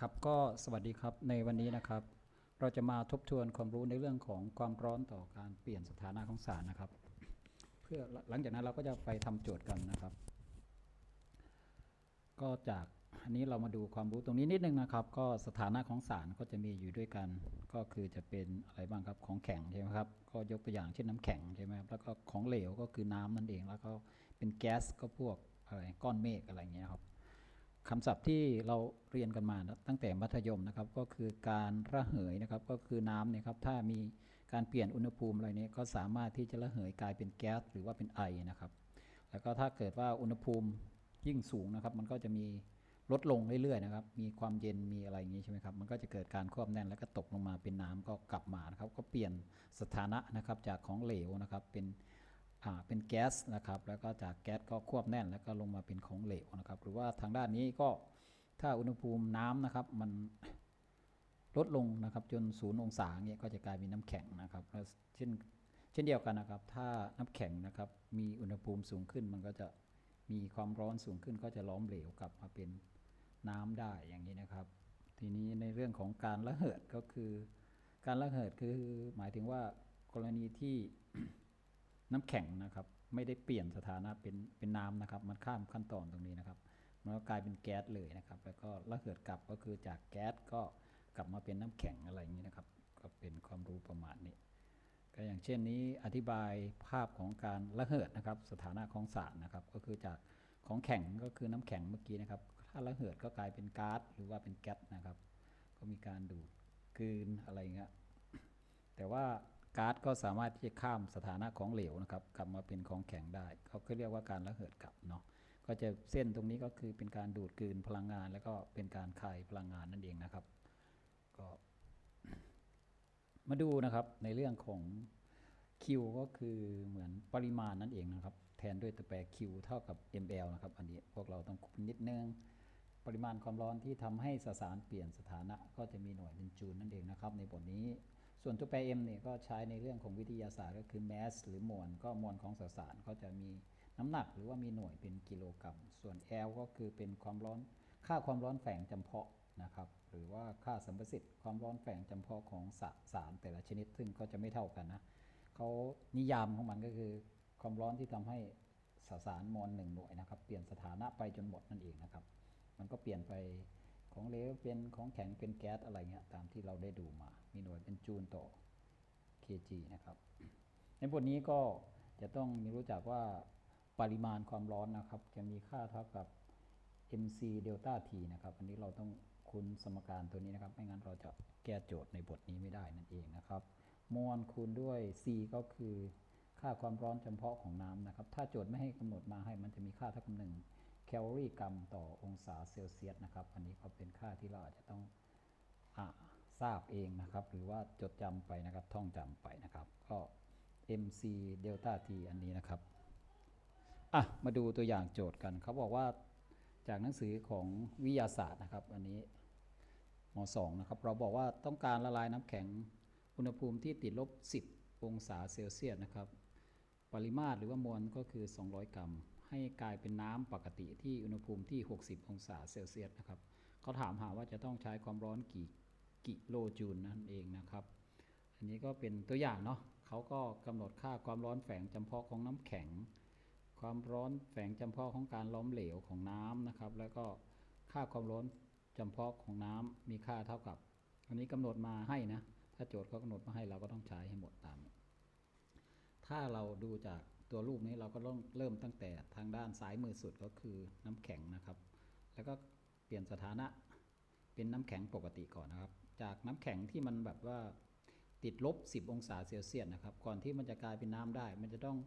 ครับก็สวัสดีครับในวันนี้นะครับ เราจะมาทบทวนความรู้ในเรื่องของความร้อนต่อการเปลี่ยนสถานะของสารนะครับ เพื่อหลังจากนั้นเราก็จะไปทำโจทย์กันนะครับ ก็จากอันนี้เรามาดูความรู้ตรงนี้นิดนึงนะครับ ก็สถานะของสารก็จะมีอยู่ด้วยกัน ก็คือจะเป็นอะไรบ้างครับของแข็งใช่ไหมครับก็ยกตัวอย่างเช่นน้ำแข็งใช่ไหมครับแล้วก็ของเหลวก็คือน้ำนั่นเอง แล้วก็เป็นแก๊สก็พวกอะไรก้อนเมฆอะไรอย่างเงี้ยครับ คำศัพท์ที่เราเรียนกันมานะตั้งแต่มัธยมนะครับ ก็คือการระเหยนะครับ ก็คือน้ำเนี่ยครับ ถ้ามีการเปลี่ยนอุณหภูมิอะไรนี้ก็สามารถที่จะระเหยกลายเป็นแก๊สหรือว่าเป็นไอนะครับ แล้วก็ถ้าเกิดว่าอุณหภูมิยิ่งสูงนะครับ มันก็จะมีลดลงเรื่อยๆนะครับ มีความเย็นมีอะไรอย่างนี้ใช่ไหมครับ มันก็จะเกิดการควบแน่นแล้วก็ตกลงมาเป็นน้ำก็กลับมานะครับ ก็เปลี่ยนสถานะนะครับจากของเหลวนะครับเป็น เป็นแก๊สนะครับแล้วก็จากแก๊สก็ควบแน่นแล้วก็ลงมาเป็นของเหลวนะครับหรือว่าทางด้านนี้ก็ถ้าอุณหภูมิน้ำนะครับมันลดลงนะครับจนศูนย์องศาเงี้ยก็จะกลายเป็นน้ำแข็งนะครับแล้วเช่นเช่นเดียวกันนะครับ ถ้าน้ำแข็งนะครับมีอุณหภูมิสูงขึ้น มันก็จะมีความร้อนสูงขึ้น ก็จะล้อมเหลวกลับมาเป็นน้ำได้อย่างนี้นะครับ ทีนี้ในเรื่องของการระเหิดก็คือ การระเหิดคือหมายถึงว่ากรณีที่ น้ำแข็งนะครับ ไม่ได้เปลี่ยนสถานะเป็นเป็นน้ำนะครับ มันข้ามขั้นตอนตรงนี้นะครับมันก็กลายเป็นแก๊สเลยนะครับ แล้วก็ระเหิดกลับก็คือจากแก๊สก็กลับมาเป็นน้ำแข็งอะไรอย่างนี้นะครับ ก็เป็นความรู้ประมาณนี้ ก็อย่างเช่นนี้อธิบายภาพของการระเหิดนะครับ สถานะของสารนะครับ ก็คือจากของแข็งก็คือน้ำแข็งเมื่อกี้นะครับ ถ้าระเหิดก็กลายเป็นก๊าซหรือว่าเป็นแก๊สนะครับ ก็มีการดูดกลืนอะไรเงี้ยแต่ว่า ก๊าซก็สามารถที่จะข้ามสถานะของเหลวนะครับกลับมาเป็นของแข็งได้ เขาเรียกว่าการระเหิดกลับเนาะก็จะเส้นตรงนี้ก็คือเป็นการดูดกลืนพลังงาน แล้วก็เป็นการคายพลังงานนั่นเองนะครับก็มาดูนะครับในเรื่องของ Q ก็คือเหมือนปริมาณนั่นเองนะครับ แทนด้วยตัวแปร Q เท่ากับ ml นะครับ อันนี้พวกเราต้องคุ้นนิดนึงปริมาณความร้อนที่ทำให้สสารเปลี่ยนสถานะ ก็จะมีหน่วยเป็นจูลนั่นเองนะครับ ในบทนี้ ส่วนตัวแปร m เนี่ยก็ใช้ในเรื่องของวิทยาศาสตร์ก็คือ mass หรือมวลก็มวลของสสารก็จะมีน้ำหนักหรือว่ามีหน่วยเป็นกิโลกรัม ส่วน L ก็คือเป็นความร้อน ค่าความร้อนแฝงจำเพาะนะครับหรือว่าค่าสัมประสิทธิ์ความร้อนแฝงจำเพาะของสสารแต่ละชนิด ซึ่งก็จะไม่เท่ากันนะเขานิยามของมันก็คือความร้อนที่ทำให้สสารมวลหนึ่งหน่วยนะครับ เปลี่ยนสถานะไปจนหมดนั่นเองนะครับ มันก็เปลี่ยนไป ของเหลวเป็นของแข็งเป็นแก๊สอะไรเงี้ยตามที่เราได้ดูมา มีหน่วยเป็นจูลต่อ kg นะครับ ในบทนี้ก็จะต้องมีรู้จักว่าปริมาณความร้อนนะครับ จะมีค่าเท่ากับ mc เดลต้า t นะครับ อันนี้เราต้องคุ้นสมการตัวนี้นะครับ ไม่งั้นเราจะแก้โจทย์ในบทนี้ไม่ได้นั่นเองนะครับ มวลคูณด้วย c ก็คือค่าความร้อนจำเพาะของน้ำนะครับ ถ้าโจทย์ไม่ให้กำหนดมาให้มันจะมีค่าเท่ากับหนึ่ง แคลอรี่กรัมต่อองศาเซลเซียสนะครับ อันนี้ก็เป็นค่าที่เราอาจจะต้องอทราบเองนะครับ หรือว่าจดจำไปนะครับ ท่องจำไปนะครับ ก็ mc เดลต้า t อันนี้นะครับอะมาดูตัวอย่างโจทย์กัน เขาบอกว่าจากหนังสือของวิทยาศาสตร์นะครับ อันนี้ม2นะครับ เราบอกว่าต้องการละลายน้ำแข็งอุณหภูมิที่ติดลบ 10 องศาเซลเซียสนะครับ ปริมาตรหรือว่ามวลก็คือ 200 กรัม ให้กลายเป็นน้ำปกติที่อุณหภูมิที่ 60 องศาเซลเซียสนะครับเขาถามหาว่าจะต้องใช้ความร้อนกี่กิโลจูลนั่นเองนะครับ อันนี้ก็เป็นตัวอย่างเนาะเขาก็กำหนดค่าความร้อนแฝงจำเพาะของน้ำแข็ง ความร้อนแฝงจำเพาะของการล้อมเหลวของน้ำนะครับ แล้วก็ค่าความร้อนจำเพาะของน้ำมีค่าเท่ากับ อันนี้กำหนดมาให้นะ ถ้าโจทย์เขากำหนดมาให้เราก็ต้องใช้ให้หมดตาม ถ้าเราดูจาก ตัวรูปนี้เราก็ต้องเริ่มตั้งแต่ทางด้านซ้ายมือสุดก็คือน้ำแข็งนะครับ แล้วก็เปลี่ยนสถานะเป็นน้ำแข็งปกติก่อนนะครับ จากน้ำแข็งที่มันแบบว่าติดลบ 10 องศาเซลเซียสนะครับ ก่อนที่มันจะกลายเป็นน้ำได้ มันจะต้อง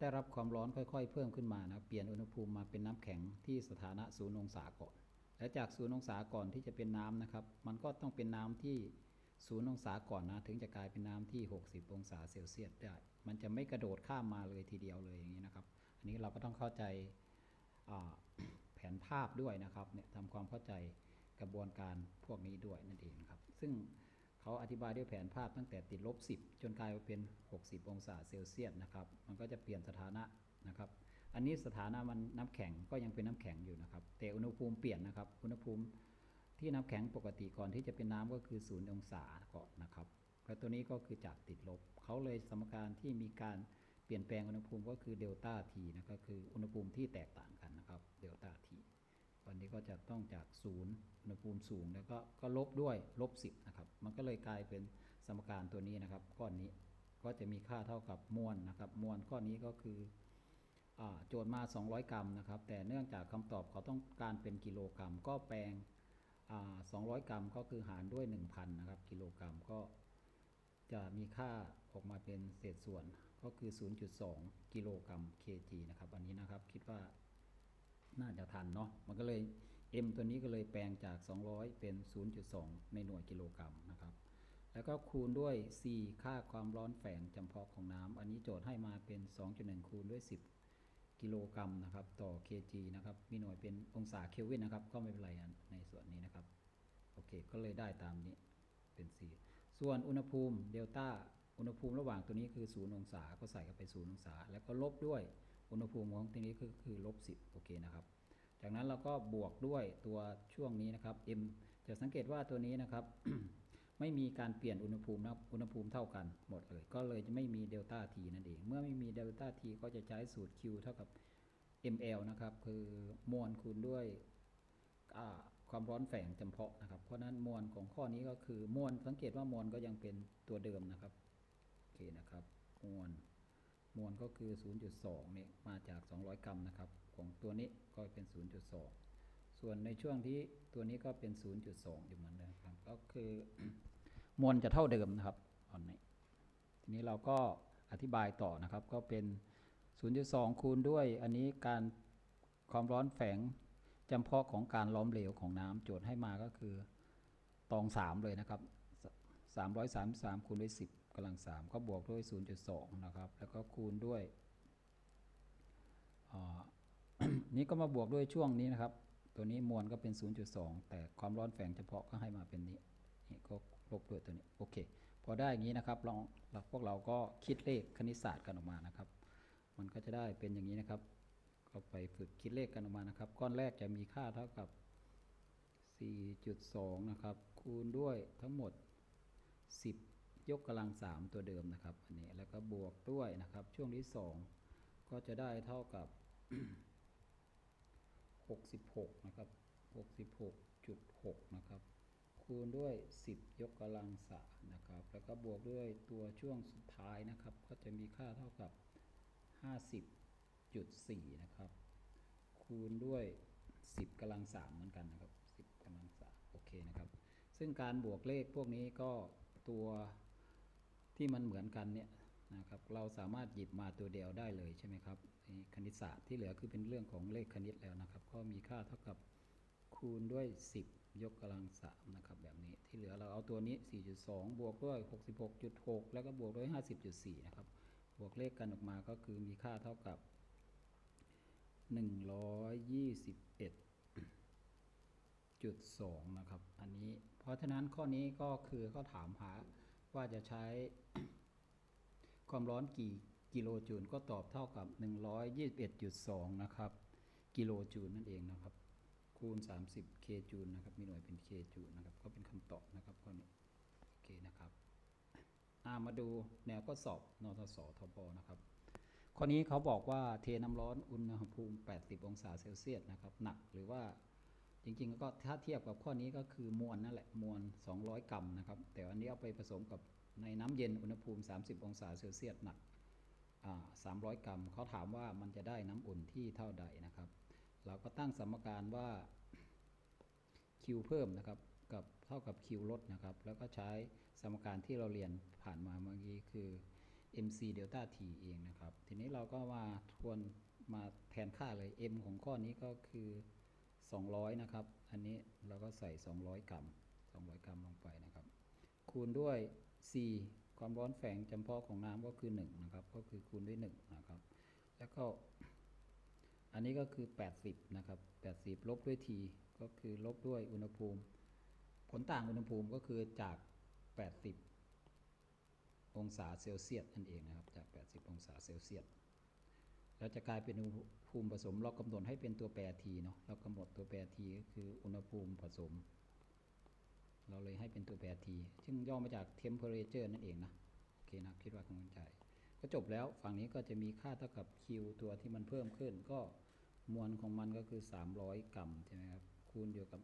ได้รับความร้อนค่อยๆ เพิ่มขึ้นมานะเปลี่ยนอุณหภูมิมาเป็นน้ำแข็งที่สถานะศูนย์องศาก่อน และจากศูนย์องศาก่อนที่จะเป็นน้ำนะครับ มันก็ต้องเป็นน้ำที่ ศูนย์องศาก่อนนะ ถึงจะกลายเป็นน้ำที่ 60 องศาเซลเซียสได้ มันจะไม่กระโดดข้ามมาเลยทีเดียวเลยอย่างนี้นะครับ อันนี้เราก็ต้องเข้าใจแผนภาพด้วยนะครับเนี่ยทำความเข้าใจกระบวนการพวกนี้ด้วยนั่นเองครับ ซึ่งเขาอธิบายด้วยแผนภาพตั้งแต่ติดลบ 10 จนกลายมาเป็น 60 องศาเซลเซียสนะครับ มันก็จะเปลี่ยนสถานะนะครับ อันนี้สถานะมันน้ำแข็งก็ยังเป็นน้ำแข็งอยู่นะครับ แต่อุณหภูมิเปลี่ยนนะครับ อุณหภูมิ ที่น้ำแข็งปกติก่อนที่จะเป็นน้ำก็คือ0องศาก่อนนะครับ แล้วตัวนี้ก็คือจากติดลบ เขาเลยสมการที่มีการเปลี่ยนแปลงอุณหภูมิก็คือเดลต้าทีนะครับคืออุณหภูมิที่แตกต่างกันนะครับเดลต้าทีวันนี้ก็จะต้องจากศูนย์อุณหภูมิสูงแล้วก็ก็ลบด้วยลบ10นะครับมันก็เลยกลายเป็นสมการตัวนี้นะครับก้อนนี้ก็จะมีค่าเท่ากับมวลนะครับมวลก้อนนี้ก็คือโจทย์มา 200 กรัมนะครับแต่เนื่องจากคำตอบเขาต้องการเป็นกิโลกรัม ก็แปลง 200 กรัมก็คือหารด้วย 1,000 นะครับ กิโลกรัมก็จะมีค่าออกมาเป็นเศษส่วนก็คือ 0.2 กิโลกรัม kg นะครับ อันนี้นะครับคิดว่าน่าจะทันเนาะ มันก็เลย m ตัวนี้ก็เลยแปลงจาก 200 เป็น 0.2 ในหน่วยกิโลกรัมนะครับ แล้วก็คูณด้วย c ค่าความร้อนแฝงจำเพาะของน้ำ อันนี้โจทย์ให้มาเป็น 2.1 คูณด้วย 10 กิโลกรัมนะครับ ต่อ kg นะครับ มีหน่วยเป็นองศาเคลวินนะครับ ก็ไม่เป็นไรในส่วนนี้นะครับ โอเค ก็เลยได้ตามนี้เป็น c ส่วนอุณหภูมิเดลต้า อุณหภูมิระหว่างตัวนี้คือ 0 องศา ก็ใส่เข้าไป 0 องศา แล้วก็ลบด้วย อุณหภูมิของตัวนี้คือคือลบ 10 โอเคนะครับ จากนั้นเราก็บวกด้วยตัวช่วงนี้นะครับ m จะสังเกตว่าตัวนี้นะครับ ไม่มีการเปลี่ยนอุณหภูมินะครับอุณหภูมิเท่ากันหมดเลย ก็เลยจะไม่มีเดลต้า t นั่นเอง เมื่อไม่มีเดลต้า t ก็จะใช้สูตร q เท่ากับ ml นะครับ คือมวลคูณด้วยความร้อนแฝงจำเพาะนะครับ เพราะฉะนั้นมวลของข้อนี้ก็คือมวลสังเกตว่ามวลก็ยังเป็นตัวเดิมนะครับโอเคนะครับมวลมวลก็คือ 0.2เนี่ยมาจาก 200 กรัมนะครับของตัวนี้ก็เป็น 0.2 ส่วนในช่วงที่ตัวนี้ก็เป็น 0.2 อยู่เหมือนเดิมครับ ก็คือ มวลจะเท่าเดิมนะครับตอนนี้ ทีนี้เราก็อธิบายต่อนะครับ ก็เป็น 0.2 คูณด้วย อันนี้การความร้อนแฝงจำเพาะของการล้อมเหลวของน้ำโจทย์ให้มาก็คือตอง 3 เลยนะครับ 333 คูณด้วย 10กำลัง 3 ก็บวกด้วย 0.2 นะครับ แล้วก็คูณด้วยนี้ก็มาบวกด้วยช่วงนี้นะครับ ตัวนี้มวลก็เป็น 0.2 แต่ความร้อนแฝงเฉพาะก็ให้มาเป็นนี้นี่ก็ ลบด้วยตัวนี้โอเคพอได้อย่างนี้นะครับลองพวกเราก็คิดเลขคณิตศาสตร์กันออกมานะครับ มันก็จะได้เป็นอย่างนี้นะครับ ก็ไปฝึกคิดเลขกันออกมานะครับ ก้อนแรกจะมีค่าเท่ากับ 4.2 นะครับ คูณด้วยทั้งหมด 10 ยกกำลัง 3 ตัวเดิมนะครับอันนี้แล้วก็บวกด้วยนะครับ ช่วงที่ 2 ก็จะได้เท่ากับ 66 นะครับ 66.6 นะครับ คูณด้วย 10 ยกกำลังสามนะครับ แล้วก็บวกด้วยตัวช่วงสุดท้ายนะครับ ก็จะมีค่าเท่ากับ 50.4 นะครับ คูณด้วย 10กำลังสามเหมือนกันนะครับ 10กำลังสามโอเคนะครับ ซึ่งการบวกเลขพวกนี้ก็ตัวที่มันเหมือนกันเนี่ยนะครับเราสามารถหยิบมาตัวเดียวได้เลยใช่ไหมครับนี่คณิตศาสตร์ที่เหลือคือเป็นเรื่องของเลขคณิตแล้วนะครับ ก็มีค่าเท่ากับคูณด้วย 10 ยกกำลังสามนะครับแบบนี้ที่เหลือเราเอาตัวนี้ 4.2 บวกด้วย 66.6 แล้วก็บวกด้วย 50.4 นะครับ บวกเลขกันออกมาก็คือมีค่าเท่ากับ 121.2 นะครับ อันนี้เพราะฉะนั้นข้อนี้ก็คือเขาถามหาว่าจะใช้ความร้อนกี่กิโลจูลก็ตอบเท่ากับ 121.2 นะครับ กิโลจูลนั่นเองนะครับ คูณ 30เคจูลนะครับ มีหน่วยเป็นเคจูลนะครับ ก็เป็นคำตอบนะครับข้อนี้โอเคนะครับามาดูแนวข้อสอบนทสทบนะครับข้อนี้เขาบอกว่าเทน้ำร้อนอุณหภูมิ 80 องศาเซลเซียสนะครับ หนักหรือว่าจริงๆ ก็ถ้าเทียบกับข้อนี้ก็คือมวลนั่นแหละมวล 200 กรัมนะครับ แต่อันนี้เอาไปผสมกับในน้ำเย็นอุณหภูมิ 30 องศาเซลเซียสหนัก 300 กรัม เขาถามว่ามันจะได้น้ำอุ่นที่เท่าใดนะครับ เราก็ตั้งสมการว่า Q เพิ่มนะครับกับเท่ากับ Q ลดนะครับ แล้วก็ใช้สมการที่เราเรียนผ่านมาเมื่อกี้คือ mc delta t เองนะครับ ทีนี้เราก็มาทวนมาแทนค่าเลย m ของข้อนี้ก็คือ 200 นะครับ อันนี้เราก็ใส่ 200 กรัม 200 กรัมลงไปนะครับ คูณด้วย c ความร้อนแฝงจำเพาะของน้ำก็คือ 1 นะครับ ก็คือคูณด้วย 1 นะครับ แล้วก็ อันนี้ก็คือ 80 นะครับ 80 ลบด้วย t ก็คือลบด้วยอุณหภูมิ ผลต่างอุณหภูมิก็คือจาก 80 องศาเซลเซียสนั่นเองนะครับ จาก 80 องศาเซลเซียส แล้วจะกลายเป็นอุณหภูมิผสม เรากำหนดให้เป็นตัวแปร t เนาะ เรากำหนดตัวแปร t ก็คืออุณหภูมิผสม เราเลยให้เป็นตัวแปร t ซึ่งย่อมาจาก temperature นั่นเองนะ โอเคนะ คิดว่าคงเข้าใจ ก็จบแล้ว ฝั่งนี้ก็จะมีค่าเท่ากับ q ตัวที่มันเพิ่มขึ้นก็ มวลของมันก็คือ 300 กรัมใช่ไหมครับคูณอยู่กับ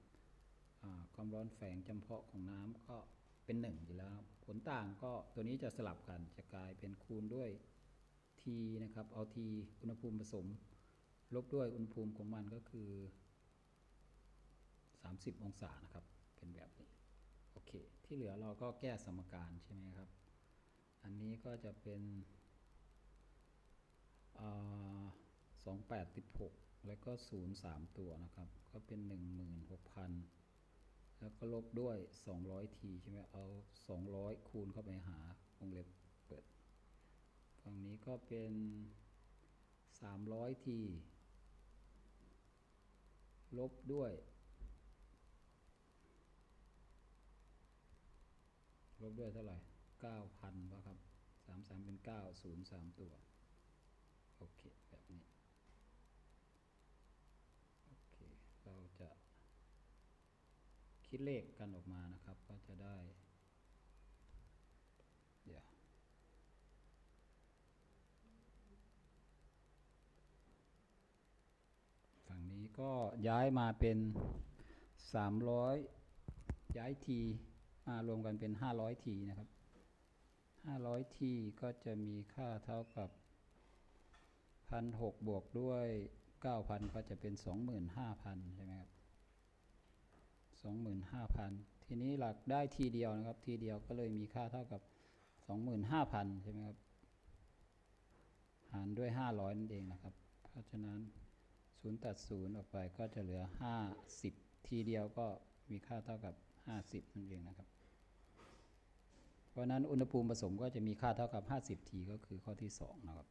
ความร้อนแฝงจำเพาะของน้ำก็เป็น1อยู่แล้ว ผลต่างก็ตัวนี้จะสลับกันจะกลายเป็นคูณด้วย t นะครับ เอา t อุณหภูมิผสม ลบด้วยอุณหภูมิของมันก็คือ 30 องศานะครับ เป็นแบบนี้ โอเค ที่เหลือเราก็แก้สมการใช่ไหมครับ อันนี้ก็จะเป็นสอง แล้วก็ศูนย์สามตัวนะครับ ก็เป็นหนึ่งหมื่นหกพันแล้วก็ลบด้วยสองร้อยทีใช่ไหมเอาสองร้อยคูณเข้าไปหาวงเล็บเปิดฝั่งนี้ก็เป็นสามร้อยทีลบด้วย ลบด้วยเท่าไหร่เก้าพันป่ะครับสามสามเป็นเก้าศูนย์สามตัว โอเค แบบนี้ โอเค เราจะ คิดเลขกันออกมานะครับ ก็จะได้ เดี๋ยวฝั่งนี้ก็ย้ายมาเป็น 300 ย้ายทีมารวมกันเป็น 500 ทีนะครับ 500 ทีก็จะมีค่าเท่ากับ 1,600 บวกด้วย 9,000 ก็จะเป็น 25,000 ใช่ไหมครับ 25,000 ทีนี้หลักได้ทีเดียวนะครับ ทีเดียวก็เลยมีค่าเท่ากับ 25,000 ใช่ไหมครับ หารด้วย 500 นั่นเองนะครับ เพราะฉะนั้น 0 ตัด 0 ออกไปก็จะเหลือ 50 ทีเดียวก็มีค่าเท่ากับ 50 นั่นเองนะครับ เพราะนั้นอุณหภูมิผสมก็จะมีค่าเท่ากับ 50 ทีก็คือข้อที่ 2 นะครับ